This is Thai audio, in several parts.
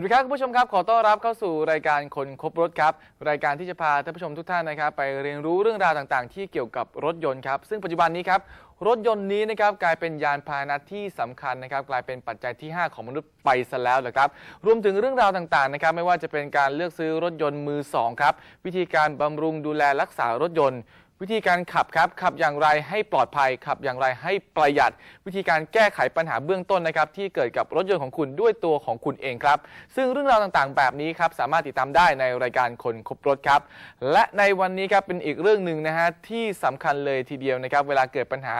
วัสดีครับคุณผู้ชมครับขอต้อนรับเข้าสู่รายการคนคบรถครับ รายการที่จะพาท่านผู้ชมทุกท่านนะครับ ไปเรียนรู้เรื่องราวต่างๆ ที่เกี่ยวกับรถยนต์ครับ ซึ่งปัจจุบันนี้ครับรถยนต์นี้นะครับกลายเป็นยานพาหนะที่สำคัญนะครับ กลายเป็นปัจจัยที่ 5 ของมนุษย์ไปซะแล้วนะครับ รวมถึงเรื่องราวต่างๆนะครับ ไม่ว่าจะเป็นการเลือกซื้อรถยนต์มือสองครับวิธีการบำรุงดูแลรักษารถยนต์ วิธีการขับครับขับอย่างไรให้ปลอดภัยขับอย่างไรให้ประหยัด วิธีการแก้ไขปัญหาเบื้องต้นนะครับที่เกิดกับรถยนต์ของคุณด้วยตัวของคุณเองครับ ซึ่งเรื่องราวต่างๆ แบบนี้ครับสามารถติดตามได้ในรายการคนครบรถครับ และในวันนี้ครับเป็นอีกเรื่องหนึ่งนะฮะที่สำคัญเลยทีเดียวนะครับ เวลาเกิดปัญหา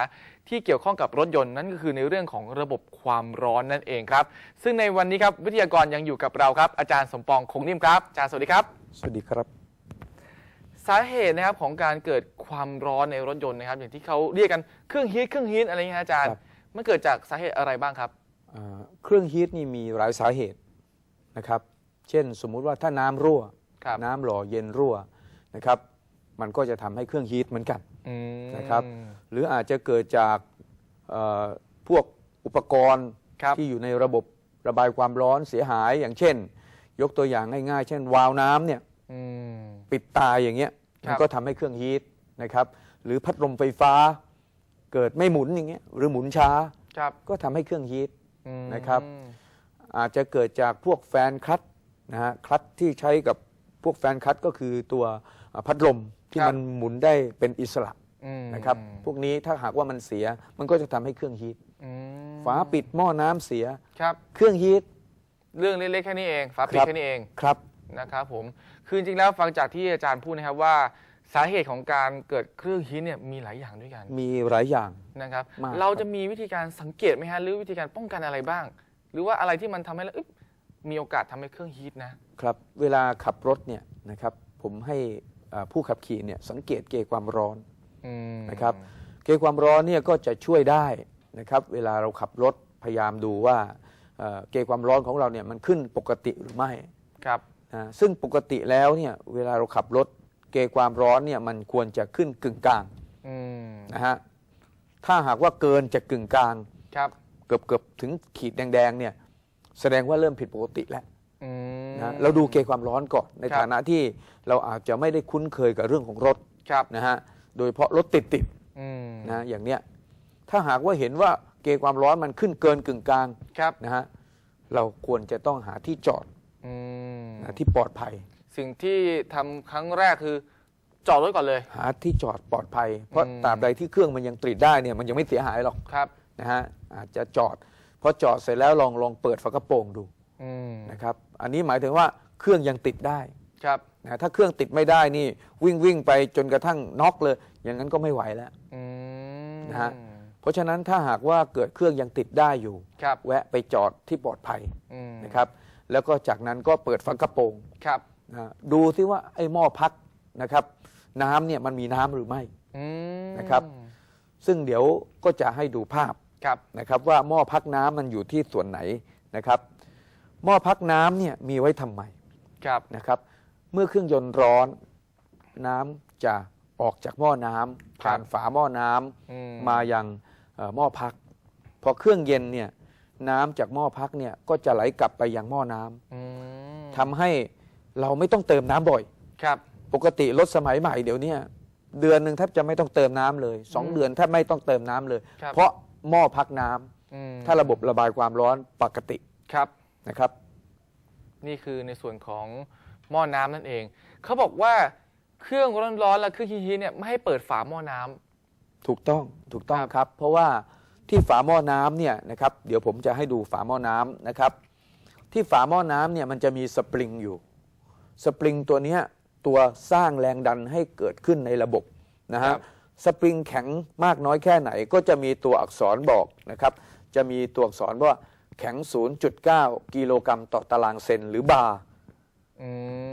ที่เกี่ยวข้องกับรถยนต์นั่นก็คือในเรื่องของระบบความร้อนนั่นเองครับ ซึ่งในวันนี้ครับวิทยากรยังอยู่กับเราครับอาจารย์สมปองคงนิ่มครับอาจารย์สวัสดีครับ สวัสดีครับ สาเหตุนะครับของการเกิดความร้อนในรถยนต์นะครับ อย่างที่เขาเรียกกันเครื่องฮีทเครื่องฮีทอะไรอย่างเงี้ยอาจารย์ ครับ มันเกิดจากสาเหตุอะไรบ้างครับ อ่าเครื่องฮีทนี่มีหลายสาเหตุนะครับ เช่นสมมุติว่าถ้าน้ำรั่ว ครับ น้ำหล่อเย็นรั่วนะครับ มันก็จะทำให้เครื่องฮีทเหมือนกัน อืมนะครับ หรืออาจจะเกิดจากเอ่อพวกอุปกรณ์ครับ ที่อยู่ในระบบระบายความร้อนเสียหายอย่างเช่น ยกตัวอย่างง่ายๆ เช่น วาล์วน้ำเนี่ยอืม ปิดตายอย่างเงี้ยครับ มันก็ทำให้เครื่องฮีทนะครับ หรือพัดลมไฟฟ้าเกิดไม่หมุนอย่างเงี้ยหรือหมุนช้าครับก็ทำให้เครื่องฮีทอืมนะครับอาจจะเกิดจากพวกแฟนคลัตช์นะฮะคลัตช์ที่ใช้กับพวกแฟนคลัตช์ก็คือตัวอ่าพัดลมที่มันหมุนได้เป็นอิสระอืมนะครับ พวกนี้ถ้าหากว่ามันเสียมันก็จะทำให้เครื่องฮีทอืมฝาปิดหม้อน้ำเสียครับ เครื่องฮีทเรื่องเล็กๆแค่นี้เองฝาปิดครับแค่นี้เองครับ นะครับผมคือจริงๆแล้วฟังจากที่อาจารย์พูดนะครับว่าสาเหตุของการเกิดเครื่องฮีทเนี่ยมีหลายอย่างด้วยกันมีหลายอย่างนะครับ มาก เราครับจะมีวิธีการสังเกตไหมฮะหรือวิธีการป้องกันอะไรบ้าง หรือว่าอะไรที่มันทำให้เราเอ๊ะมีโอกาสทำให้เครื่องฮีทนะครับ เวลาขับรถเนี่ยนะครับผมให้อ่าผู้ขับขี่เนี่ยสังเกตเกจความร้อน อืม นะครับเกจความร้อนเนี่ยก็จะช่วยได้นะครับเวลาเราขับรถพยายามดูว่าเอ่อเกจความร้อนของเราเนี่ยมันขึ้นปกติหรือไม่ครับ นะซึ่งปกติแล้วเนี่ยเวลาเราขับรถเกจความร้อนเนี่ยมันควรจะขึ้นกึ่งกลางอืมนะฮะถ้าหากว่าเกินจากกึ่งกลางครับเกือบเกือบถึงขีดแดงๆเนี่ยแสดงว่าเริ่มผิดปกติแล้วอืมนะเราดูเกจความร้อนก่อนในครับฐานะที่เราอาจจะไม่ได้คุ้นเคยกับเรื่องของรถครับนะฮะโดยเฉพาะรถติดติดอืมๆนะอย่างเนี้ยถ้าหากว่าเห็นว่าเกจความร้อนมันขึ้นเกินกึ่งกลางครับนะฮะเราควรจะต้องหาที่จอดอืม นะที่ปลอดภัย สิ่งที่ทำครั้งแรกคือ จอดรถก่อนเลย หาที่จอดปลอดภัย เพราะอืม ตราบใดที่เครื่องมันยังติดได้เนี่ยมันยังไม่เสียหายหรอกครับ นะฮะอาจจะจอดพอจอดเสร็จแล้วลองลองเปิดฝากระโปรงดูอืมนะครับอันนี้หมายถึงว่าเครื่องยังติดได้ครับนะถ้าเครื่องติดไม่ได้นี่วิ่งวิ่งไปจนกระทั่งน็อกเลย อย่างนั้นก็ไม่ไหวแล้ว อืมนะฮะ เพราะฉะนั้นถ้าหากว่าเกิดเครื่องยังติดได้อยู่ ครับแวะไปจอดที่ปลอดภัยอืมนะครับ แล้วก็จากนั้นก็เปิดฝากระโปรงครับ นะดูซิว่าไอ้หม้อพักนะครับ น้ำเนี่ยมันมีน้ำหรือไม่ อืมนะครับ ซึ่งเดี๋ยวก็จะให้ดูภาพ ครับ นะครับว่าหม้อพักน้ำมันอยู่ที่ส่วนไหนนะครับหม้อพักน้ำเนี่ยมีไว้ทำไมครับ นะครับ เมื่อเครื่องยนต์ร้อนน้ำจะออกจากหม้อน้ำผ่านฝาหม้อน้ำอืม มายังเอ่อหม้อพัก พอเครื่องเย็นเนี่ย น้ำจากหม้อพักเนี่ยก็จะไหลกลับไปยังหม้อน้ำอืมทำให้เราไม่ต้องเติมน้ำบ่อย ครับ ปกติรถสมัยใหม่เดี๋ยวเนี้เดือนหนึ่งแทบจะไม่ต้องเติมน้ำเลยสองอืมเดือนแทบไม่ต้องเติมน้ำเลยครับเพราะหม้อพักน้ำอืมถ้าระบบระบายความร้อนปกติครับนะครับ นี่คือในส่วนของหม้อน้ำนั่นเอง เขาบอกว่าเครื่องร้อนๆและเครื่องฮีทๆเนี่ยไม่ให้เปิดฝาหม้อน้ำถูกต้องถูกต้องครับครับเพราะว่า ที่ฝาหม้อน้ำเนี่ยนะครับเดี๋ยวผมจะให้ดูฝาหม้อน้ำนะครับ ที่ฝาหม้อน้ำเนี่ยมันจะมีสปริงอยู่สปริงตัวเนี้ยตัวสร้างแรงดันให้เกิดขึ้นในระบบนะฮะครับสปริงแข็งมากน้อยแค่ไหนก็จะมีตัวอักษรบอกนะครับ จะมีตัวอักษรว่าแข็ง 0.9 กิโลกรัมต่อตารางเซนหรือบาร์อื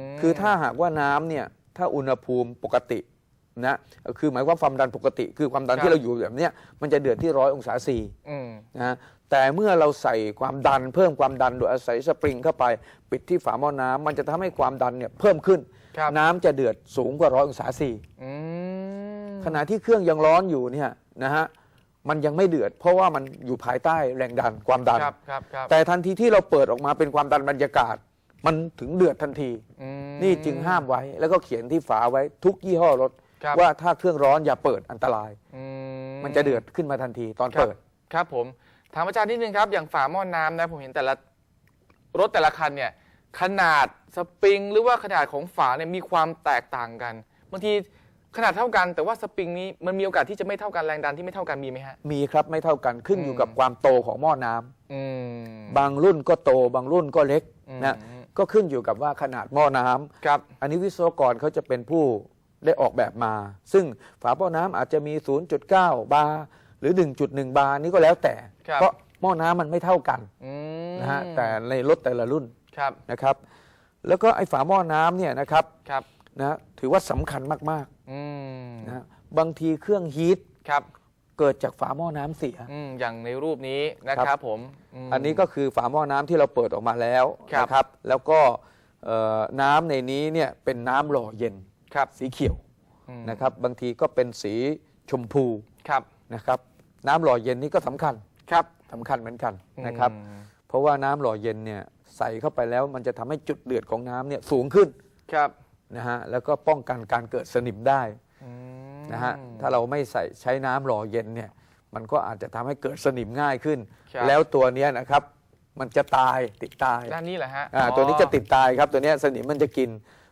มคือถ้าหากว่าน้ำเนี่ยถ้าอุณหภูมิปกติ นะคือหมายความความดันปกติ คือความดันที่เราอยู่แบบเนี้ยมันจะเดือดที่ร้อยองศาซีอืมนะฮะแต่เมื่อเราใส่ความดันเพิ่มความดันโดยอาศัยสปริงเข้าไป ปิดที่ฝาหม้อน้ำมันจะทำให้ความดันเนี่ยเพิ่มขึ้นครับน้ำจะเดือดสูงกว่าร้อยองศาซีอืมขณะที่เครื่องยังร้อนอยู่เนี่ยนะฮะมันยังไม่เดือด เพราะว่ามันอยู่ภายใต้แรงดันความดันครับครับครับแต่ทันทีที่เราเปิดออกมาเป็นความดันบรรยากาศ มันถึงเดือดทันทีอืมนี่จึงห้ามไว้แล้วก็เขียนที่ฝาไว้ทุกยี่ห้อรถ ครับ ว่าถ้าเครื่องร้อนอย่าเปิดอันตราย อืมันจะเดือดขึ้นมาทันทีตอนครับเปิด ครับผมถามอาจารย์นิดนึงครับ อย่างฝาหม้อน้ำนะผมเห็นแต่ละรถแต่ละคันเนี่ย ขนาดสปริง หรือว่าขนาดของฝาเนี่ยมีความแตกต่างกันบางทีขนาดเท่ากันแต่ว่าสปริงนี้มันมีโอกาสที่จะไม่เท่ากันแรงดันที่ไม่เท่ากันมีไหมฮะ มีครับไม่เท่ากันขึ้นอยู่อืมกับความโตของหม้อน้ำอืม บางรุ่นก็โต บางรุ่นก็เล็กอืมนะก็ขึ้นอยู่กับว่าขนาดหม้อน้ำครับ อันนี้วิศวกรเขาจะเป็นผู้ ได้ออกแบบมา ซึ่งฝาหม้อน้ำอาจจะมี 0.9 บาร์หรือ 1.1 บาร์นี่ก็แล้วแต่ครับเพราะหม้อน้ำมันไม่เท่ากันอืมนะฮะแต่ในรถแต่ละรุ่นครับนะครับ แล้วก็ไอ้ฝาหม้อน้ำเนี่ยนะครับครับนะถือว่าสำคัญมากอืมๆนะบางทีเครื่องฮีทครับเกิดจากฝาหม้อน้ำเสียอืมอย่างในรูปนี้นะคครัรับบผมมอันนี้ก็คือฝาหม้อน้ำที่เราเปิดออกมาแล้วครับนะครับ แล้วก็เอ่อน้ำในนี้เนี่ยเป็นน้ำหล่อเย็น ครับสีเขียวอืมนะครับบางทีก็เป็นสีชมพูครับนะครับน้ำหล่อเย็นนี่ก็สำคัญครับสำคัญเหมือนกันนะครับอืมเพราะว่าน้ำหล่อเย็นเนี่ยใส่เข้าไปแล้วมันจะทำให้จุดเดือดของน้ำเนี่ยสูงขึ้นครับนะฮะแล้วก็ป้องกันการเกิดสนิมได้อืมนะฮะถ้าเราไม่ใส่ใช้น้ำหล่อเย็นเนี่ยมันก็อาจจะทำให้เกิดสนิมง่ายขึ้นครับแล้วตัวเนี้ยนะครับมันจะตายติดตายด้านนี้แหละฮะอ่าอ๋อตัวนี้จะติดตายครับตัวเนี้ยสนิมมันจะกิน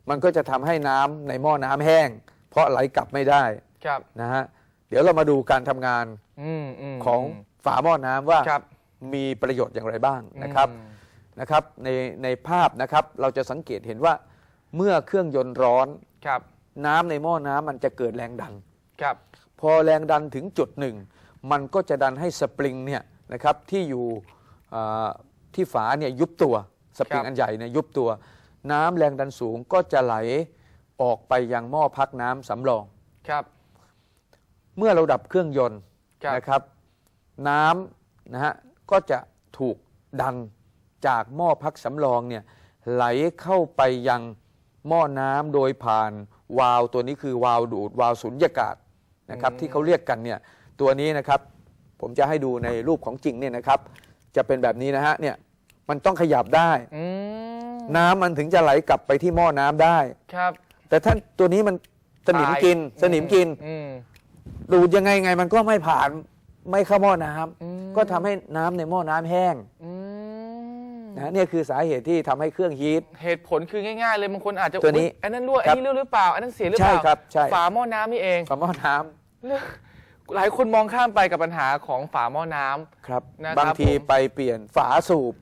มันก็จะทำให้น้ำในหม้อน้ำแห้ง เพราะไหลกลับไม่ได้ครับนะฮะเดี๋ยวเรามาดูการทำงานอืมอืมของฝาหม้อน้ำว่าครับมีประโยชน์อย่างไรบ้างนะครับอืมนะครับในในภาพนะครับเราจะสังเกตเห็นว่าเมื่อเครื่องยนต์ร้อนครับ น้ำในหม้อน้ำมันจะเกิดแรงดันครับ พอแรงดันถึงจุดหนึ่ง มันก็จะดันให้สปริงเนี่ยนะครับที่อยู่อ่าที่ฝาเนี่ยยุบตัวสปริงอันใหญ่เนี่ยยุบตัว น้ำแรงดันสูงก็จะไหลออกไปยังหม้อพักน้ำสำรองครับ เมื่อเราดับเครื่องยนต์ครับนะครับ น้ำนะฮะก็จะถูกดันจากหม้อพักสำรองเนี่ยไหลเข้าไปยังหม้อน้ำโดยผ่านวาล์วตัวนี้คือวาล์วดูดวาล์วสุญญากาศนะครับ ที่เขาเรียกกันเนี่ยตัวนี้นะครับ ผมจะให้ดูในรูปของจริงเนี่ยนะครับ จะเป็นแบบนี้นะฮะเนี่ยมันต้องขยับได้อืม น้ำมันถึงจะไหลกลับไปที่หม้อน้ำได้ ครับแต่ถ้าตัวนี้มันสนิมกินตายสนิมกิน อืม ดูดยังไงไงมันก็ไม่ผ่านไม่เข้าหม้อน้ำอืม ก็ทำให้น้ำในหม้อน้ำแห้งอืมนะเนี่ยคือสาเหตุที่ทำให้เครื่องฮีท เหตุผลคือง่าย ๆ เลยบางคนอาจจะตัวนี้อุ๊ยอันนั้นรั่วครัอับนนี้รั่วหรือเปล่าอันนั้นเสียหรือเปใช่ล่าครับใช่ ฝาหม้อน้ำนี่เองฝาหม้อน้ำเรื่องหลายคนมองข้ามไปกับปัญหาของฝาหม้อน้ำ ครับ นะครับบางทีผม ไปเปลี่ยนฝาสูบ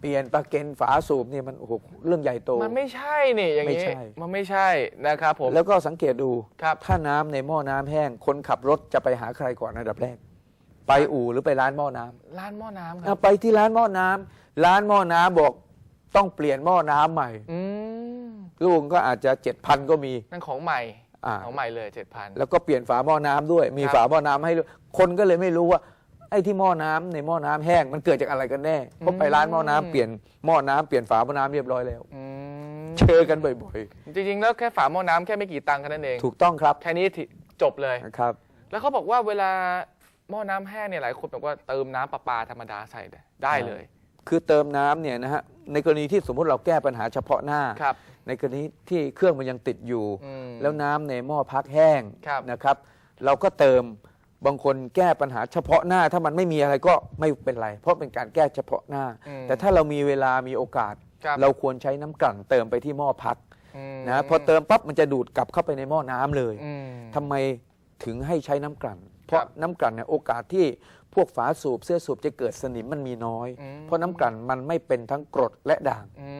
เปลี่ยนปลั๊กเกนฝาสูบเนี่ยมันโอ้โหเรื่องใหญ่โต มันไม่ใช่นี่อย่างนี้ไม่ใช่ มันไม่ใช่นะครับผม แล้วก็สังเกตดูครับ ถ้าน้ำในหม้อน้ำแห้ง คนขับรถจะไปหาใครก่อนอันดับแรก ไปอู่หรือไปร้านหม้อน้ำร้านหม้อน้ำคอะรับไปที่ร้านหม้อน้ำร้านหม้อน้ำบอกต้องเปลี่ยนหม้อน้ำใหม่ อืมลูกก็อาจจะเจ็ดพันก็มี นั่นของใหม่ อ่า ของใหม่เลยเจ็ดพัน แล้วก็เปลี่ยนฝาหม้อน้ำด้วย มีครับ ฝาหม้อน้ำให้ด้วยคนก็เลยไม่รู้ว่า ไอ้ที่หม้อน้ำในหม้อน้ำแห้งมันเกิดจากอะไรกันแน่เพราะไปร้านหม้อน้ำเปลี่ยนหม้อน้ำเปลี่ยนฝาหม้อน้ำเรียบร้อยแล้วอืมเจอกันบ่อยจริงๆ แล้วแค่ฝาหม้อน้ำแค่ไม่กี่ตังค์แค่นั้นเองๆถูกต้องครับ แค่นี้ที่จบเลยนะครับ แล้วเขาบอกว่าเวลาหม้อน้ำแห้งเนี่ยหลายคนบอกว่าเติมน้ำประปาธรรมดาใส่ได้เลย คือเติมน้ำเนี่ยนะฮะในกรณีที่สมมุติเราแก้ปัญหาเฉพาะหน้าครับในกรณีที่เครื่องมันยังติดอยู่อืมแล้วน้ำในหม้อพักแห้งครับนะครับ เราก็เติม บางคนแก้ปัญหาเฉพาะหน้า ถ้ามันไม่มีอะไรก็ไม่เป็นไร เพราะเป็นการแก้เฉพาะหน้า อืมแต่ถ้าเรามีเวลามีโอกาส ครับ เราควรใช้น้ำกลั่นเติมไปที่หม้อพักอืมนะพอเติมปั๊บมันจะดูดกลับเข้าไปในหม้อน้ำเลยอืม ทำไมถึงให้ใช้น้ำกลั่น เพราะครับน้ำกลั่นเนี่ยโอกาสที่พวกฝาสูบเสื้อสูบจะเกิดสนิมมันมีน้อย อืม เพราะน้ำกลั่นมันไม่เป็นทั้งกรดและด่าง อื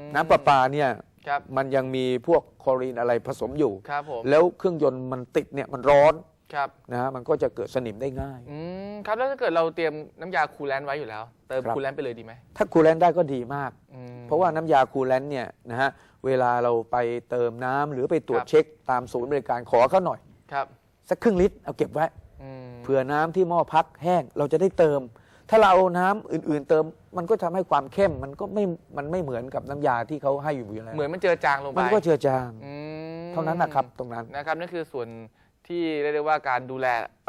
มน้ำประปาเนี่ยครับมันยังมีพวกคลอรีนอะไรผสมอยู่ ครับผม แล้วเครื่องยนต์มันติดเนี่ยมันร้อน ครับนะฮะมันก็จะเกิดสนิมได้ง่าย อืมครับแล้วถ้าเกิดเราเตรียมน้ำยาคูลแลนต์ไว้อยู่แล้ว เติมครับ คูลแลนต์ไปเลยดีไหมถ้าคูลแลนต์ได้ก็ดีมาก อืม เพราะว่าน้ำยาคูลแลนต์เนี่ยนะฮะเวลาเราไปเติมน้ำหรือไปตรวจครับ เช็คตามศูนย์บริการขอเขาหน่อย ครับสักครึ่งลิตรเอาเก็บไว้ อืมเผื่อน้ำที่หม้อพักแห้งเราจะได้เติม ถ้าเราเอาน้ำอื่นๆ เติมมันก็ทำให้ความเข้มมันก็ไม่มันไม่เหมือนกับน้ำยาที่เขาให้อยู่อยู่แล้วเหมือนมันเจอจางลงไปมันก็เจือจาง อืมเท่านั้นนะครับตรงนั้น นะครับนั่นคือส่วน ที่เรียกได้ว่าการดูแล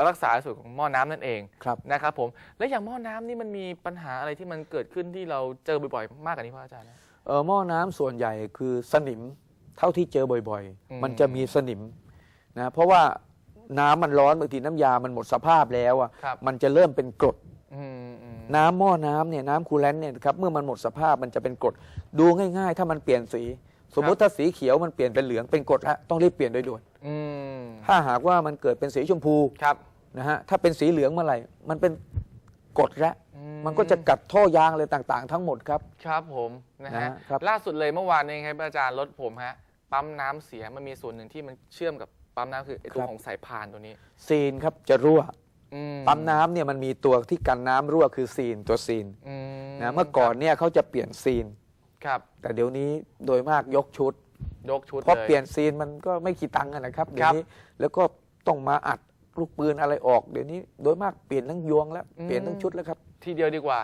รักษาส่วนของหม้อน้ำนั่นเองครับ นะครับผมแล้วอย่างหม้อน้ำนี่มันมีปัญหาอะไรที่มันเกิดขึ้นที่เราเจอบ่อยๆ มากกว่านี้พ่ออาจารย์นะ เออหม้อน้ำส่วนใหญ่คือสนิมเท่าที่เจอบ่อยอืม ๆ มันจะมีสนิมนะเพราะว่าน้ำมันร้อนบางทีน้ำยามันหมดสภาพแล้วอะครับมันจะเริ่มเป็นกรด อืมอืมน้ำหม้อน้ำเนี่ยน้ำคูลแลนต์เนี่ยครับเมื่อมันหมดสภาพมันจะเป็นกรดดูง่าย ๆ ถ้ามันเปลี่ยนสี สมมุติถ้าสีเขียวมันเปลี่ยนเป็นเหลืองเป็นกรดแล้วต้องรีบเปลี่ยนโดยด่วนอืม ถ้าหากว่ามันเกิดเป็นสีชมพูครับนะฮะถ้าเป็นสีเหลืองเมื่อไหร่ มันเป็นกรดแล้วอืมันก็จะกัดท่อยางอะไรต่างๆ ทั้งหมดครับ ครับผมนะนะฮะฮะครับล่าสุดเลยเมื่อวานนี้ครับอาจารย์รถผมฮะปั๊มน้ำเสียมันมีส่วนหนึ่งที่มันเชื่อมกับปั๊มน้ำคือไอ้ตัวของสายพานตัวนี้ ซีนครับจะรั่วอืปั๊มน้ำเนี่ยมันมีตัวที่กันน้ำรั่วคือซีนตัวซีนอืมนะเมื่อก่อนเนี่ยเขาจะเปลี่ยนซีนครับ แต่เดี๋ยวนี้โดยมากยกชุด ยกชุดเพราะเลยเปลี่ยนซีนมันก็ไม่กี่ตังค์อะนะครับเดี๋ยครัวบนี้แล้วก็ต้องมาอัดลูกปืนอะไรออกเดี๋ยวนี้โดยมากเปลี่ยนทั้งยวงแล้วอืมเปลี่ยนทั้งชุดแล้วครับ ทีเดียวดีกว่า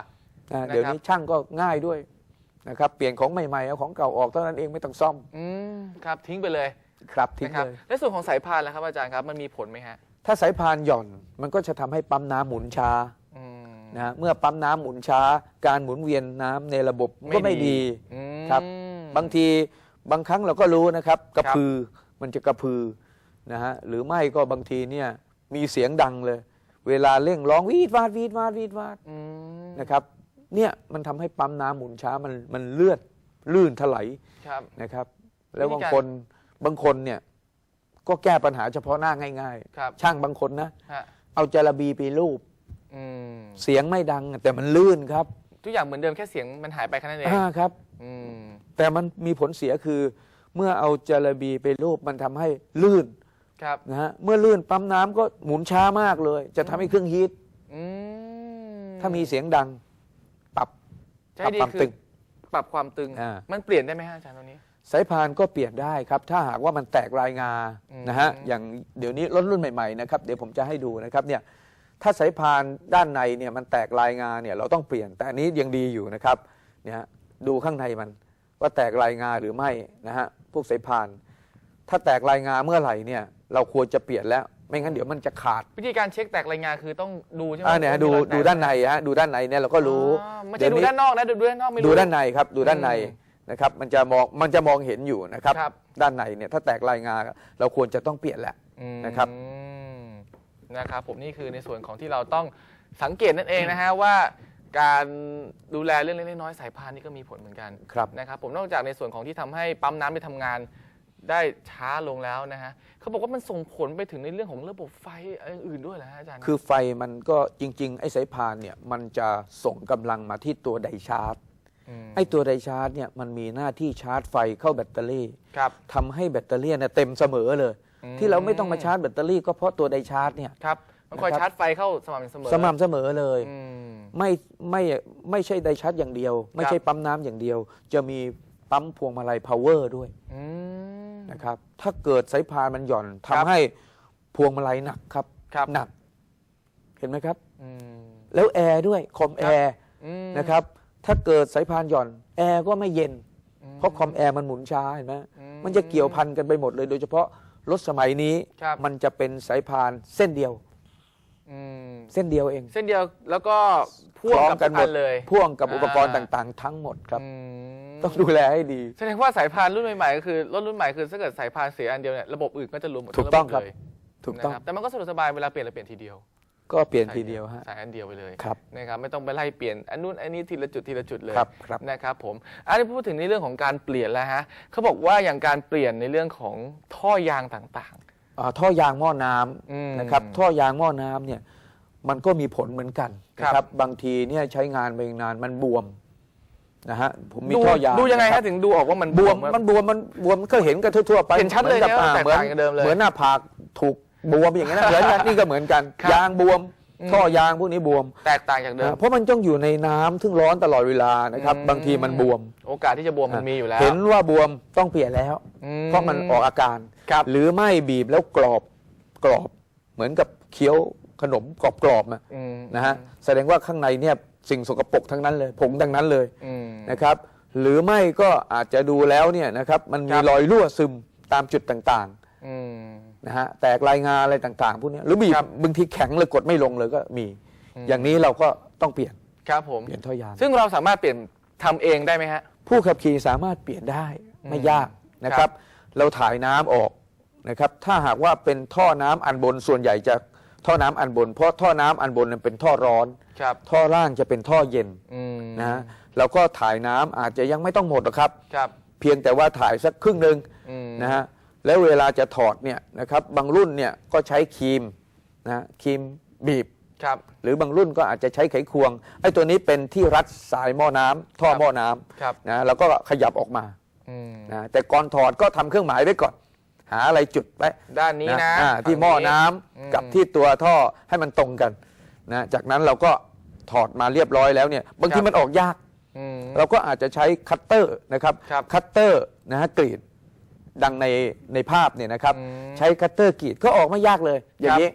อ่านะครับเดี๋ยวนี้ช่างก็ง่ายด้วยนะครับเปลี่ยนของใหม่ๆเอาของเก่าออกเท่านั้นเองไม่ต้องซ่อมอืมครับทิ้งไปเลยครับทิ้งนะครับเลยและส่วนของสายพานล่ะครับอาจารย์ครับมันมีผลไหมฮะถ้าสายพานหย่อนมันก็จะทำให้ปั๊มน้ำหมุนช้าอืมนะฮะเมื่อปั๊มน้ำหมุนช้า การหมุนเวียนน้ำในระบบก็ไม่ดีอืมครับ บางที บางครั้งเราก็รู้นะครับกระพือมันจะกระพือนะฮะหรือไม่ก็บางทีเนี่ยมีเสียงดังเลย เวลาเร่งร้องวีดวาดวีดวาดวีดวาดอืมนะครับ เนี่ยมันทำให้ปั๊มน้ำหมุนช้ามันมันเลือดลื่นถลายครับนะครับ แล้ววิธีบางการคนบางคนเนี่ยก็แก้ปัญหาเฉพาะหน้าง่ายครับๆช่างบางคนนะฮะเอาจาระบีไปรูปอืมเสียงไม่ดังแต่มันลื่นครับ ทุกอย่างเหมือนเดิมแค่เสียงมันหายไปแค่นั้นเองอ่าครับ อืม แต่มันมีผลเสียคือเมื่อเอาจาระบีไปรูปมันทำให้ลื่นครับ นะฮะเมื่อลื่นปั๊มน้ำก็หมุนช้ามากเลย จะทำให้เครื่องฮีทอืมถ้ามีเสียงดังปรับใช่ปรับดีความคือตึง ปรับความตึง อ่ามันเปลี่ยนได้ไหมฮะอาจารย์ตรงนี้ สายพานก็เปลี่ยนได้ครับ ถ้าหากว่ามันแตกรายงาอืม นะฮะอย่างเดี๋ยวนี้รถรุ่นใหม่ๆนะครับเดี๋ยวผมจะให้ดูนะครับเนี่ย ถ้าสายพานด้านในเนี่ยมันแตกรายงาเนี่ยเราต้องเปลี่ยน แต่อันนี้ยังดีอยู่นะครับเนี่ยฮะดูข้างในมันว่าแตกรายงาหรือไม่นะฮะพวกสายพาน ถ้าแตกรายงาเมื่อไหร่เนี่ยเราควรจะเปลี่ยนแล้วไม่งั้นเดี๋ยวมันจะขาดวิธีการเช็คแตกรายงานคือต้องดูใช่ไหมอ่าเนี่ยฮะดูว่มีรอยแตกดูด้านในฮะดูด้านในเนี่ยเราก็รู้อ๋อไม่เดี๋ใช่ยวดูนี้ด้านนอกนะดูด้านนอกไม่รู้ดูด้านในครับดูด้านในอืมนะครับมันจะมองมันจะมองเห็นอยู่นะครับครับด้านในเนี่ยถ้าแตกรายงาเราควรจะต้องเปลี่ยนแหละอืมนะครับ นะครับผมนี่คือในส่วนของที่เราต้องสังเกตนั่นเองนะฮะว่าการดูแลเรื่องเล็กๆน้อยๆสายพานนี่ก็มีผลเหมือนกันครับนะครับผมนอกจากในส่วนของที่ทำให้ปั๊มน้ำได้ทำงานได้ช้าลงแล้วนะฮะเขาบอกว่ามันส่งผลไปถึงในเรื่องของระบบไฟอื่นๆด้วยเหรอฮะอาจารย์ คือไฟมันก็จริง ๆ ไอ้สายพานเนี่ยมันจะส่งกำลังมาที่ตัวไดชาร์จมไอ้ตัวไดชาร์จเนี่ยมันมีหน้าที่ชาร์จไฟเข้าแบตเตอรี่ครับทำให้แบตเตอรี่เนี่ยเต็มเสมอเลยอืม ที่เราไม่ต้องมาชาร์จแบตเตอรี่ก็เพราะตัวไดชาร์จเนี่ย ครับมันคอยนะครับชาร์จไฟเข้าสม่ำเสมอสม่ำเสมอเลยอืม ไม่ไม่ไม่ใช่ไดชาร์จอย่างเดียว ไม่ใช่ปั๊มน้ำอย่างเดียว จะมีปั๊มพวงมาลัยพาวเวอร์ด้วยอืม นะครับถ้าเกิดสายพานมันหย่อนครัทำบให้พวงมาลัยหนักครับครับ หนัก เห็นไหมครับ อืม แล้วแอร์ด้วยคอมแอร์อืม นะครับถ้าเกิดสายพานหย่อนแอร์ก็ไม่เย็นอืเพราะคอมแอร์มันหมุนช้าเห็นไหมอืมันจะเกี่ยวพันกันไปหมดเลย โดยเฉพาะ รถสมัยนี้ครับ มันจะเป็นสายพานเส้นเดียว อืมเส้นเดียวเองเส้นเดียวแล้วก็พ่วงพร้อมกับกันหมอัดนเลย พ่วงกับอุปกรณ์อ่า ต่างๆ ทั้งหมดครับ อืมต้องดูแลให้ดี แสดงว่าสายพานรุ่นใหม่ๆก็คือรถรุ่นใหม่คือถ้าเกิดสายพานเสียอันเดียวเนี่ยระบบอื่นก็จะรวมหมดถูกต้องทั้ครับระเลยถูกต้อง นะครับแต่มันก็สะดวกสบายเวลาเปลี่ยนเราเปลี่ยนทีเดียว ก็เปลี่ยนทีเดียวฮะสายอันเดียวไปเลยครับนะครับไม่ต้องไปไล่เปลี่ยนอันนู้นอันนี้ทีละจุดทีละจุดเลยครับครับนะครับผมอันนี้พูดถึงในเรื่องของการเปลี่ยนแล้วฮะเขาบอกว่าอย่างการเปลี่ยนในเรื่องของท่อยางต่างอ่าท่อยางหม้อน้ำอืมนะครับท่อยางหม้อน้ำเนี่ยมันก็มีผลเหมือนกันครันะบครับบางทีเนี่ยใช้งานไปนานมันบวมนะฮะผมๆมีดูท่อยางดูยังไงนะคฮะรับถึงดูออกว่ามันบวมครับมันบวมมันบวมก็เห็นกันทั่วๆไปเห็นชัดเลยหมือกับนะว่าอ่าแตกเหมือนต่างจากเดิมเลยเหมือนหน้าผากถูก บวมอย่างนี้ยนะเหมือนกันนี่ก็เหมือนกัน ครับยางบวม อืม ท่อยางพวกนี้บวมแตกต่างจากเดิม นะเพราะมันต้องอยู่ในน้ำซึ่งร้อนตลอดเวลานะครับ อืม บางทีมันบวม โอกาสที่จะบวมมันมีอยู่แล้วเห็นว่าบวมต้องเปลี่ยนแล้ว อืเพราะมันออกอาการ ครับ หรือไม่บีบแล้วกรอบกรอบเหมือนกับเคี้ยวขนมกรอบกรอบๆนะอืมนะฮะแสดงว่าข้างในเนี่ยสิ่งสกปรกทั้งนั้นเลยผงทั้งนั้นเลยอืม นะครับ หรือไม่ก็อาจจะดูแล้วเนี่ยนะครับมันคมีรับ รอยรั่วซึมตามจุดต่างอืม ๆ นะฮะแตกรายงานอะไรต่างๆพวกเนี้ยหรือบีบครับบางทีแข็งเลยกดไม่ลงเลยก็มี อย่างนี้เราก็ต้องเปลี่ยนครับผม เปลี่ยนท่อยาง ซึ่งเราสามารถเปลี่ยนทำเองได้ไหมฮะ ผู้ขับขี่สามารถเปลี่ยนได้ไม่ยากนะคครัรับบเราถ่ายน้ำออกนะครับ ถ้าหากว่าเป็นท่อน้ำอันบนส่วนใหญ่จะท่อน้ำอันบน เพราะท่อน้ำอันบนนั้นเป็นท่อร้อน ครับ ท่อล่างจะเป็นท่อเย็นอืมนะฮะเราก็ถ่ายน้ำอาจจะยังไม่ต้องหมดหรอกครับ ครับ เพียงแต่ว่าถ่ายสักครึ่งหนึ่งอืม นะฮะ แล้วเวลาจะถอดเนี่ยนะครับบางรุ่นเนี่ยก็ใช้ครีมนะฮะครีมบีบครับหรือบางรุ่นก็อาจจะใช้ไขควงไอ้ตัวนี้เป็นที่รัดสายหม้อน้ำท่อครับหม้อน้ำครับนะแล้วก็ขยับออกมาอืมนะแต่ก่อนถอดก็ทำเครื่องหมายไว้ก่อน หาอะไรจุดไว้ ด้านนี้นะอ่าที่หม้อน้ำอืมกับที่ตัวท่อให้มันตรงกันนะจากนั้นเราก็ถอดมาเรียบร้อยแล้วเนี่ยบางทีมันออกยาก อืม เราก็อาจจะใช้คัตเตอร์นะครับครับคัตเตอร์นะฮะกรีด ดังในในภาพเนี่ยนะครับอืมใช้คัตเตอร์กรีดก็ออกไม่ยากเลย อย่างนี้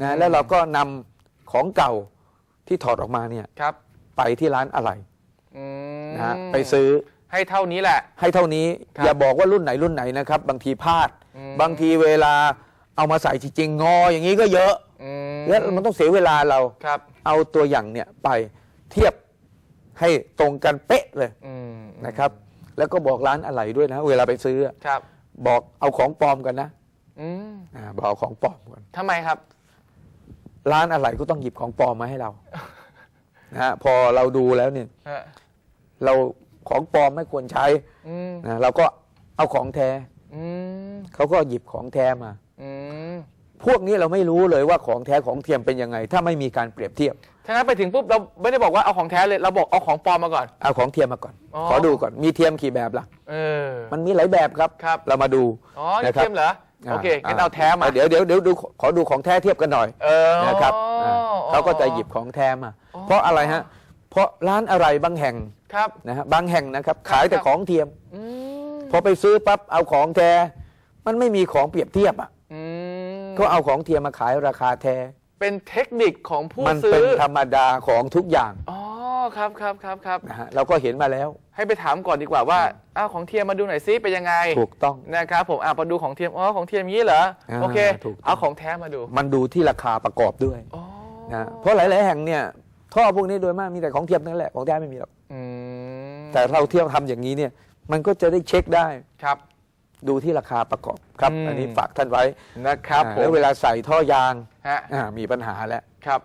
นะแล้วเราก็นำของเก่าที่ถอดออกมาเนี่ยครับไปที่ร้านอะไหล่อืมนะฮะไปซื้อให้เท่านี้แหละ ให้เท่านี้ ครับอย่าบอกว่ารุ่นไหนรุ่นไหนนะครับ บางทีพลาด อืม บางทีเวลาเอามาใส่จริงๆงออย่างนี้ก็เยอะ อืมแล้วมันต้องเสียเวลาเรา ครับเอาตัวอย่างเนี่ยไปเทียบให้ตรงกันเป๊ะเลยอืมนะครับ แล้วก็บอกร้านอะไรด้วยนะ เวลาไปซื้อครับบอกเอาของปลอมกันนะอืมอ่าบอกเอาของปลอมกันทำไมครับ ร้านอะไรก็ต้องหยิบของปลอมมาให้เรา นะฮะพอเราดูแล้วเนี่ย ฮะ เราของปลอมไม่ควรใช้อืมนะเราก็เอาของแท้อืมเขาก็หยิบของแท้มา อืม พวกนี้เราไม่รู้เลยว่าของแท้ของเทียมเป็นยังไง ถ้าไม่มีการเปรียบเทียบ ถ้างั้นไปถึงปุ๊บเราไม่ได้บอกว่าเอาของแท้เลยเราบอกเอาของปลอมมาก่อน เอาของเทียมมาก่อน อ๋อ ขอดูก่อนมีเทียมกี่แบบล่ะ เออ มันมีหลายแบบครับ ครับ เรามาดูอ๋อนี่นะครับเทียมเหรอโอเคงั้นเอาแท้มาเดี๋ยวเดี๋ยวเดี๋ยวดูขอดูของแท้เทียบกันหน่อย เออนะครับอ๋อาเขาก็จะหยิบของแท้มาอ๋อเพราะอะไรฮะ เพราะร้านอะไรบางแห่งครับ นะฮะบางแห่งนะครับ ขายแต่ครับของเทียม อืม พอไปซื้อปั๊บเอาของแท้ มันไม่มีของเปรียบเทียบอะ อืมก็เอาของเทียมมาขายราคาแท้ เป็นเทคนิคของผู้มันซื้เป็นอธรรมดาของทุกอย่างอ๋อครับครับครับครับนะฮะเราก็เห็นมาแล้ว ให้ไปถามก่อนดีกว่าว่าอ้าวของเทียมมาดูหน่อยซิเป็นยังไงถูกต้อง นะครับผมอะพอดูของเทียมอ๋อของเทียมงี้เหรออ่าโอเค ถูกต้อง เอาของแท้มาดูมันดูที่ราคาประกอบด้วยอ๋อนะเพราะหลาย ๆ แห่งเนี่ยท่อพวกนี้โดยมากมีแต่ของเทียมนั่นแหละของแท้ไม่มีหรอกอืมแต่เราเที่ยวทำอย่างนี้เนี่ยมันก็จะได้เช็คได้ ครับ ดูที่ราคาประกอบครับ อืม อันนี้ฝากท่านไว้นะครับอ่าผมแล้วเวลาใส่ท่อยางฮะอ่ามีปัญหาแล้วครับ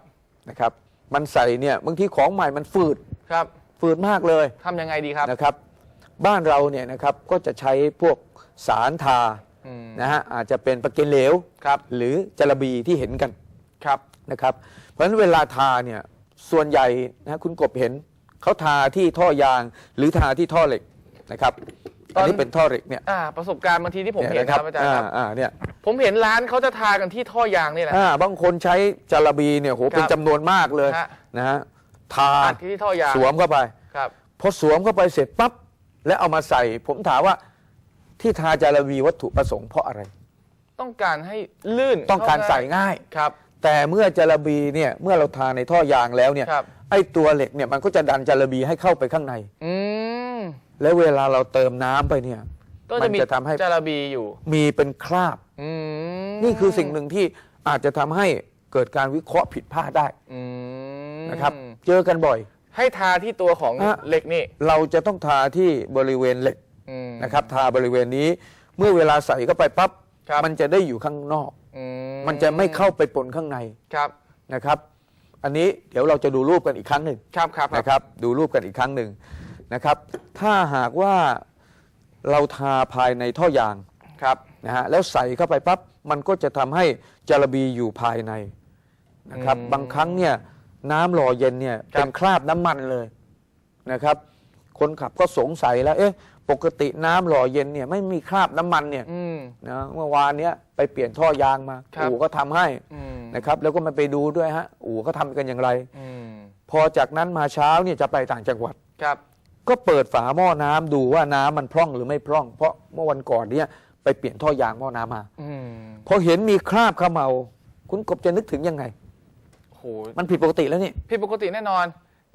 นะครับ มันใส่เนี่ยบางทีของใหม่มันฝืดครับฝืดมากเลยทำยังไงดีครับนะครับ บ้านเราเนี่ยนะครับก็จะใช้พวกสารทาอืมนะฮะอาจจะเป็นปะเกนเหลว ครับหรือจระบีที่เห็นกันครับนะครับ เพราะฉะนั้นเวลาทาเนี่ยส่วนใหญ่นะคุณกบเห็นเขาทาที่ท่อยางหรือทาที่ท่อเหล็กนะครับ อันนี้เป็นท่อเหล็กเนี่ยอ่าประสบการณ์บางทีที่ผมเห็นยนะครับอาจารย์ครับ อ่าเนี่ย ผมเห็นร้านเขาจะทากันที่ท่อยางนี่แหละ อ่าบางคนใช้จระบีเนี่ยโหเป็นครับจำนวนมากเลยฮะ นะฮะทาอัดที่ท่อยางสวมเข้าไปครับ พอสวมเข้าไปเสร็จปั๊บแล้วเอามาใส่ ผมถามว่าที่ทาจระบีวัตถุประสงค์เพราะอะไร ต้องการให้ลื่นต้องการเข้ใส่ง่าย ครับ แต่เมื่อจระบีเนี่ยเมื่อเราทาในท่อยางแล้วเนี่ยครับ ไอ้ตัวเหล็กเนี่ยมันก็จะดันจระบีให้เข้าไปข้างใน อืม แล้วเวลาเราเติมน้ำไปเนี่ย ก็จะมีมันจะทำให้ จาระบีอยู่ มีเป็นคราบ อืมนี่คือสิ่งหนึ่งที่อาจจะทำให้เกิดการวิเคราะห์ผิดพลาดได้อืมนะครับ เจอกันบ่อย ให้ทาที่ตัวของฮะ เหล็กนี่เราจะต้องทาที่บริเวณเหล็กอืม นะครับ ทาบริเวณนี้เมื่อเวลาใส่เข้าไปปั๊บครับ มันจะได้อยู่ข้างนอก อืมันจะไม่เข้าไปปนข้างในครับนะครับ อันนี้เดี๋ยวเราจะดูรูปกันอีกครั้งหนึ่งครับครับนะครับ ดูรูปกันอีกครั้งหนึ่ง นะครับ ถ้าหากว่าเราทาภายในท่อยางครับนะฮะแล้วใส่เข้าไปปั๊บมันก็จะทำให้จระบีอยู่ภายในนะครับอืมบางครั้งเนี่ยน้ำหล่อเย็นเนี่ยครับเป็นคราบน้ำมันเลยนะครับ คนขับก็สงสัยแล้ว เอ๊ะ ปกติน้ำหล่อเย็นเนี่ยไม่มีคราบน้ำมันเนี่ยอืมนะเมื่อวานเนี้ยไปเปลี่ยนท่อยางมาครับอู่ก็ทำให้อืมนะครับ แล้วก็มาไปดูด้วยฮะอู่ก็ทำกันอย่างไรอืมพอจากนั้นมาเช้าเนี่ยจะไปต่างจังหวัดครับ ก็เปิดฝาหม้อน้ำดูว่าน้ำมันพร่องหรือไม่พร่อง เพราะเมื่อวันก่อนเนี่ยไปเปลี่ยนท่อยางหม้อน้ำมาอืมพอเห็นมีคราบเขมเมา คุณกบจะนึกถึงยังไงโหมันผิดปกติแล้วนี่ผิดปกติแน่นอน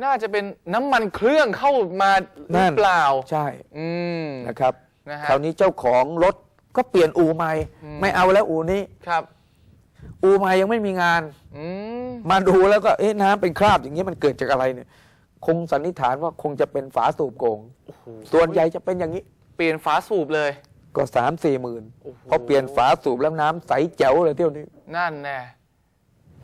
น่าจะเป็นน้ำมันเครื่องเข้ามาหนั่รือนเปล่า ใช่ อืมนะครับนะฮะคราวนี้เจ้าของรถก็เปลี่ยนอู่ใหม่อืมไม่เอาแล้วอู่นี้ครับ อู่ใหม่ยังไม่มีงานอืมมาดูแล้วก็เอ๊ะน้ำเป็นคราบอย่างนี้มันเกิดจากอะไรเนี่ย คงสันนิษฐานว่าคงจะเป็นฝาสูบโกง ส่วนใหญ่จะเป็นอย่างนี้ เปลี่ยนฝาสูบเลย ก็สามสี่หมื่นโอ้โหพอเปลี่ยนฝาสูบแล้วน้ำใสแจ๋วเลยเที่ยวนี้ นั่นแน่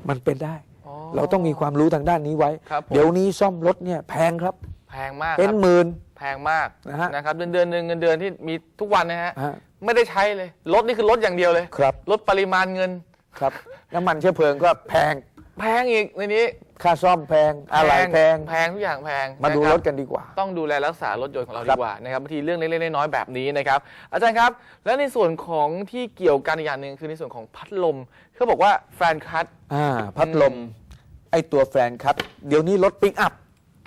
มันเป็นได้อ๋อเราต้องมีความรู้ทางด้านนี้ไว้ครับผมเดี๋ยวนี้ซ่อมรถเนี่ยแพงครับ แพงมากเป็คนรับหมื่นแพงมากนะฮะนะครับเดือนเดือนหนึ่งเงินเดือนที่มีทุกวันนะฮะฮะไม่ได้ใช้เลยลดนี่คือลดอย่างเดียวเลยครับลดปริมาณเงินครับน้ำมันเชื้อเพลิงก็แพงแพงอีกในนี้ ค่าซ่อมแพงอะไรแพง แพงทุกอย่างแพงมาดูะคบรถกันดีกว่า ต้องดูแลรักษารถยนต์ของเราครัดีบกว่านะครับบางทีเรื่องเล็กๆน้อยๆแบบนี้นะครับ อาจารย์ครับ แล้วในส่วนของที่เกี่ยวกันอีกอย่างหนึ่งคือในส่วนของพัดลมเขาบอกว่าแฟนคัทอ่าพัดลม ไอตัวแฟนครับเดี๋ยวนี้รถปิกอัพ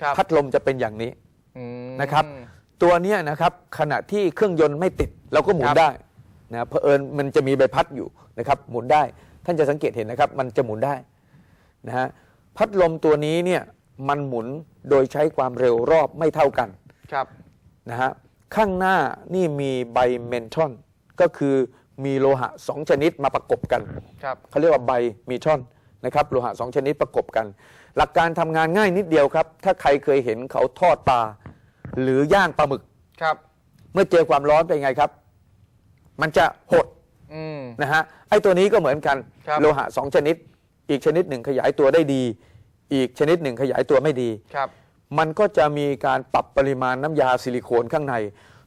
ครับพัดลมจะเป็นอย่างนี้อืมนะครับ ตัวเนี้ยนะครับขณะที่เครื่องยนต์ไม่ติดเราก็หมุนครับได้นะเพอเอิญมันจะมีใบพัดอยู่นะครับ หมุนได้ท่านจะสังเกตเห็นนะครับ มันจะหมุนได้นะฮะ พัดลมตัวนี้เนี่ยมันหมุนโดยใช้ความเร็วรอบไม่เท่ากันครับนะฮะข้างหน้านี่มีไบเมนทอนก็คือมีโลหะสองชนิดมาประกบกันครับเขาเรียกว่าไบมีทอนนะครับโลหะสองชนิดประกบกัน หลักการทำงานง่ายนิดเดียวครับ ถ้าใครเคยเห็นเขาทอดปลาหรือย่างปลาหมึกครับ เมื่อเจอความร้อนเป็นไงครับ มันจะหดอืมนะฮะไอ้ตัวนี้ก็เหมือนกันครับโลหะสองชนิด อีกชนิดหนึ่งขยายตัวได้ดี อีกชนิดหนึ่งขยายตัวไม่ดีครับ มันก็จะมีการปรับปริมาณน้ำยาซิลิโคนข้างใน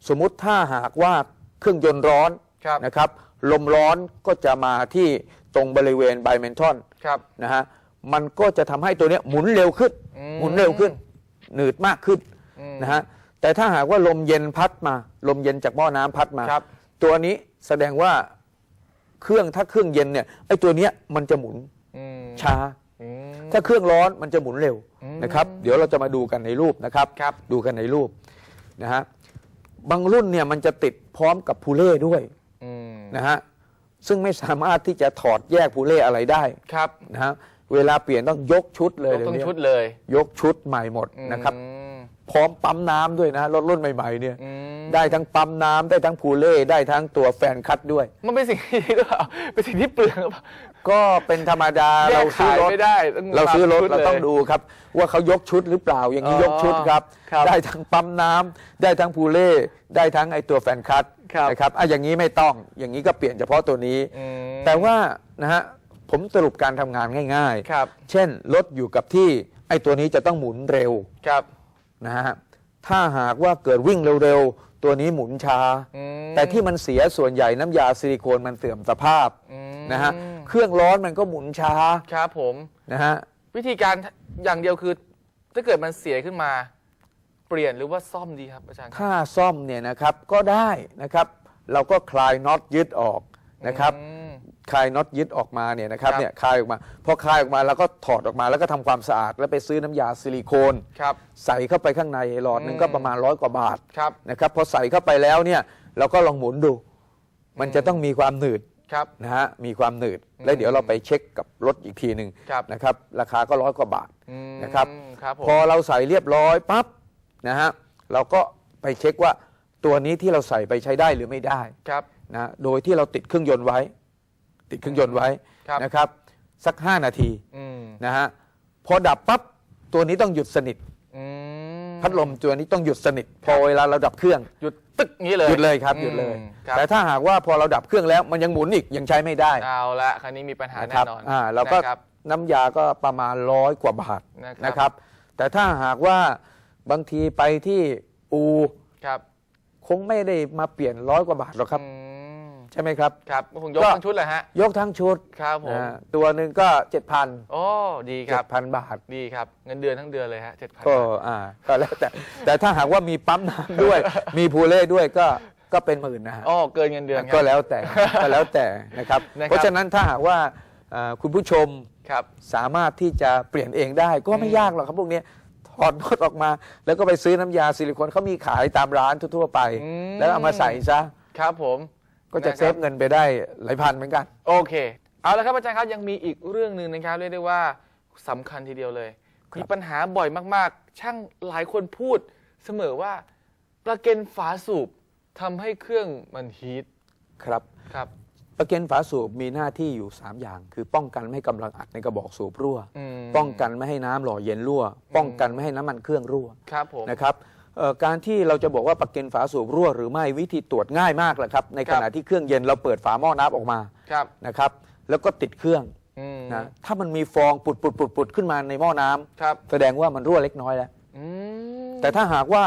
สมมุติถ้าหากว่าเครื่องยนต์ร้อนครับนะครับ ลมร้อนก็จะมาที่ตรงบริเวณไบเมนทอนครับนะฮะมันก็จะทำให้ตัวเนี้ยหมุนเร็วขึ้น อืหมุนเร็วขึ้น หนืดมากขึ้นอืม นะฮะแต่ถ้าหากว่าลมเย็นพัดมา ลมเย็นจากหม้อน้ำพัดมา ครับ ตัวนี้แสดงว่าเครื่องถ้าเครื่องเย็นเนี่ยไอ้ตัวเนี้ยมันจะหมุนอืม ช้าอืมถ้าเครื่องร้อนมันจะหมุนเร็วอืมนะครับ เดี๋ยวเราจะมาดูกันในรูปนะครับครับดูกันในรูปนะฮะบางรุ่นเนี่ยมันจะติดพร้อมกับพูเล่ด้วยอืมนะฮะซึ่งไม่สามารถที่จะถอดแยกพูเล่อะไรได้ครับนะฮะเวลาเปลี่ยนต้องยกชุดเลยยกต้องเดี๋ยวนี้ชุดเลย ยกชุดใหม่หมดนะครับอืมพร้อมปั๊มน้ำด้วยนะรถรุ่นใหม่ๆเนี่ยอืมได้ทั้งปั๊มน้ำได้ทั้งพูเล่ได้ทั้งตัวแฟนคัดด้วย มันเป็นสิ่งที่ดีหรือเปล่าเป็นสิ่งที่เปลืองหรือเปล่า ก็เป็นธรรมดาแยเรากซื้อขายรถ ไม่ได้ต้องเราซื้อรถชุดเราลยต้องดูครับ ว่าเขายกชุดหรือเปล่าอย่างนี้อ๋อยกชุดครับ ครับได้ทั้งปั๊มน้ำได้ทั้งพูเล่ได้ทั้งไอตัวแฟนคัทครับนะครับอะอย่างนี้ไม่ต้องอย่างนี้ก็เปลี่ยนเฉพาะตัวนี้ อืม แต่ว่านะฮะผมสรุปการทำงานง่าย ครับๆ เช่นรถอยู่กับที่ไอตัวนี้จะต้องหมุนเร็วครับ นะฮะถ้าหากว่าเกิดวิ่งเร็วๆ ตัวนี้หมุนช้า อืม แต่ที่มันเสียส่วนใหญ่น้ำยาซิลิโคนมันเสื่อมสภาพอืมนะฮะ เครื่องร้อนมันก็หมุนช้าครับผม นะฮะ วิธีการอย่างเดียวคือ ถ้าเกิดมันเสียขึ้นมา เปลี่ยนหรือว่าซ่อมดีครับอาจารย์ครับ ถ้าซ่อมเนี่ยนะครับก็ได้นะครับ เราก็คลายน็อตยึดออกนะครับ อืม คลายน็อตยึดออกมาเนี่ยนะครับครับ เนี่ยคลายออกมา พอคลายออกมาแล้วก็ถอดออกมาแล้วก็ทำความสะอาด แล้วไปซื้อน้ำยาซิลิโคน ครับ ใส่เข้าไปข้างในหลอดหนึ่งก็ประมาณร้อยกว่าบาท ครับ นะครับพอใส่เข้าไปแล้วเนี่ยเราก็ลองหมุนดู มันจะต้องมีความหนืด ครับนะฮะมีความหนืด แล้วเดี๋ยวเราไปเช็คกับรถอีกทีหนึ่งครับนะครับราคาก็ร้อยกว่าบาทอืมนะครับครับผมพอเราใส่เรียบร้อยปั๊บนะฮะเราก็ไปเช็คว่าตัวนี้ที่เราใส่ไปใช้ได้หรือไม่ได้ครับนะโดยที่เราติดเครื่องยนต์ไว้ ติดเครื่องยนต์ไว้ครับนะครับ สัก 5 นาทีอืมนะฮะพอดับปั๊บตัวนี้ต้องหยุดสนิทอืม พัดลมตัวนี้ต้องหยุดสนิทพอเวลาเราดับเครื่องหยุดตึกงี้เลยหยุดเลยครับหยุดเลยอืมครับ แต่ถ้าหากว่าพอเราดับเครื่องแล้วมันยังหมุนอีกยังใช้ไม่ได้เอาละคราวนี้มีปัญหานะแน่ครับนอนอ่าเราก็นะครับ น้ำยาก็ประมาณร้อยกว่าบาทนะครับ นะครับ แต่ถ้าหากว่าบางทีไปที่อู ครับคงไม่ได้มาเปลี่ยนร้อยกว่าบาทหรอกครับ อืม ใช่ไหมครับ ครับคงยกก็ทั้งชุดเลยฮะ ยกทั้งชุดครับผมนะฮะตัวหนึ่งก็เจ็ดพันโอ้ ดีคเจ็รับ ดพันบาท ดีครับ เงินเดือนทั้งเดือนเลยฮะเจ็ดพันก็อ่าก็แล้วแต่ แต่ถ้าหากว่ามีปั๊มน้ำด้วย มีพูเล่ด้วยก็ก็เป็นหมื่นนะฮะ อ๋อเกินเงินเดือนครับก็แล้วแต่ ก็แล้วแต่นะครับ นะครับ เพราะฉะนั้นถ้าหากว่าอ่าคุณผู้ชมครับ สามารถที่จะเปลี่ยนเองได้ ก็ไม่อืม ยากหรอกครับพวกเนี้ยถอดน็อตออกมา แล้วก็ไปซื้อน้ำยาซิลิโคนเขามีขายตามร้านทั่วๆไป อืมแล้วเอามาใส่ซะ ครับผม ก็จะนะครับเซฟเงินไปได้หลายพันเหมือนกัน โอเค เอาละครับอาจารย์ครับยังมีอีกเรื่องหนึ่งนะครับเรียกได้ว่าสำคัญทีเดียวเลยครับมีปัญหาบ่อยมากๆ ช่างหลายคนพูดเสมอว่าประเก็นฝาสูบทำให้เครื่องมันฮีทครับครับประกันฝาสูบมีหน้าที่อยู่ 3 อย่าง คือป้องกันไม่ให้กำลังอัดในกระบอกสูบรั่วอืมป้องกันไม่ให้น้ำหล่อเย็นรั่ว ป้องกันไม่ให้น้ำมันเครื่องรั่วครับผมนะครับเอ่อ การที่เราจะบอกว่าประกันฝาสูบรั่วหรือไม่วิธีตรวจง่ายมากแหละครับ ในขณะที่เครื่องเย็นเราเปิดฝาหม้อน้ำออกมาครับนะครับ แล้วก็ติดเครื่องอืมนะถ้ามันมีฟองปุดปุดปุดปุดขึ้นมาในหม้อน้ำครับแสดงว่ามันรั่วเล็กน้อยแล้วอืมแต่ถ้าหากว่า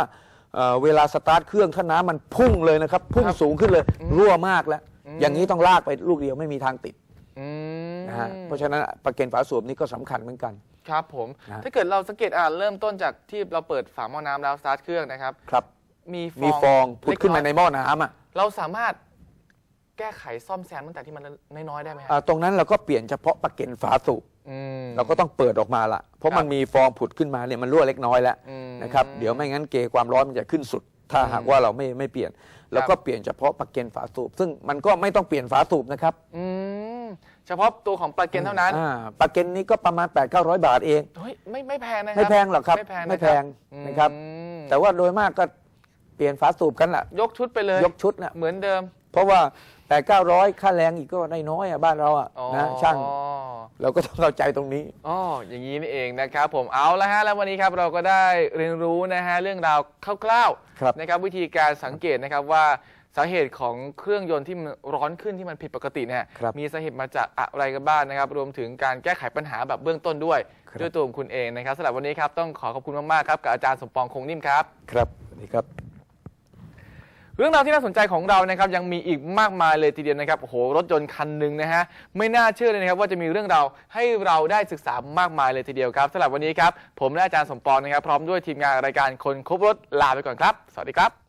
เอ่อเวลาสตาร์ทเครื่องถ้าน้ำมันพุ่งเลยนะครับ พุ่งครับสูงขึ้นเลย รั่วมากแล้วอืมอย่างนี้ต้องลากไปลูกเดียวไม่มีทางติดอืมนะฮะเพราะฉะนั้นประกันฝาสูบนี่ก็สำคัญเหมือนกัน ครับผมนะถ้าเกิดเราสังเกตอ่าเริ่มต้นจากที่เราเปิดฝาหม้อน้ำแล้วสตาร์ทเครื่องนะครับ ครับ มีฟองมีฟองผุดขึ้นมาในเล็กหม้อน้ำอะเราสามารถแก้ไขซ่อมแซมตั้งแต่ที่มันน้อยๆได้ไหมคอ่ารับตรงนั้นเราก็เปลี่ยนเฉพาะประกันฝาสูบอืม เราก็ต้องเปิดออกมาละเพราะครับมันมีฟองผุดขึ้นมาเนี่ยมันรั่วเล็กน้อยแล้วอืมนะครับเดี๋ยวไม่งั้นเกความร้อนมันจะขึ้นสุด ถ้าหากว่าเราไม่ไม่เปลี่ยนเราก็เปลี่ยนเฉพาะประกันฝาสูบซึ่งมันก็ไม่ต้องเปลี่ยนฝาสูบนะครับ อืม เฉพาะตัวของปลาเกนเท่านั้นอ่าประกันนี้ก็ประมาณ 8 9 0 0 บาทเอง เฮ้ยไม่ไม่แพงนะครัไม่แพงหรอกครับไม่แพงไม่แพงอืมนะครับแต่ว่าโดยมากก็เปลี่ยนฝาสูบกันละยกชุดไปเลยยกชุดนะเหมือนเดิมเพราะว่า8 9 0 0 ค่าแรงอีกก็ได้น้อยอะบ้านเราอะอ๋อ นะช่างเราก็ต้องเข้าใจตรงนี้ อ๋อ อย่างนี้นี่เองนะครับผมเอาละฮะ แล้ววันนี้ครับเราก็ได้เรียนรู้นะฮะเรื่องราวคร่าวครับ ๆนะครับวิธีการสังเกตนะครับว่า สาเหตุของเครื่องยนต์ที่มันร้อนขึ้นที่มันผิดปกติเนี่ยครับมีสาเหตุมาจากอะไรกันบ้างนะครับ รวมถึงการแก้ไขปัญหาแบบเบื้องต้นด้วย ครับ ด้วยตัวของคุณเองนะครับสำหรับวันนี้ครับต้องขอขอบคุณมากๆครับกับอาจารย์สมปองคงนิ่มครับ ครับสวัสดีครับ เรื่องราวที่น่าสนใจของเรานะครับยังมีอีกมากมายเลยทีเดียวนะครับโอ้โหรถยนต์คันหนึ่งนะฮะไม่น่าเชื่อเลยนะครับว่าจะมีเรื่องราวให้เราได้ศึกษามากมายเลยทีเดียวครับสำหรับวันนี้ครับผมและอาจารย์สมปองนะครับพร้อมด้วยทีมงานรายการคนครบรถลาไปก่อนครับ สวัสดีครับ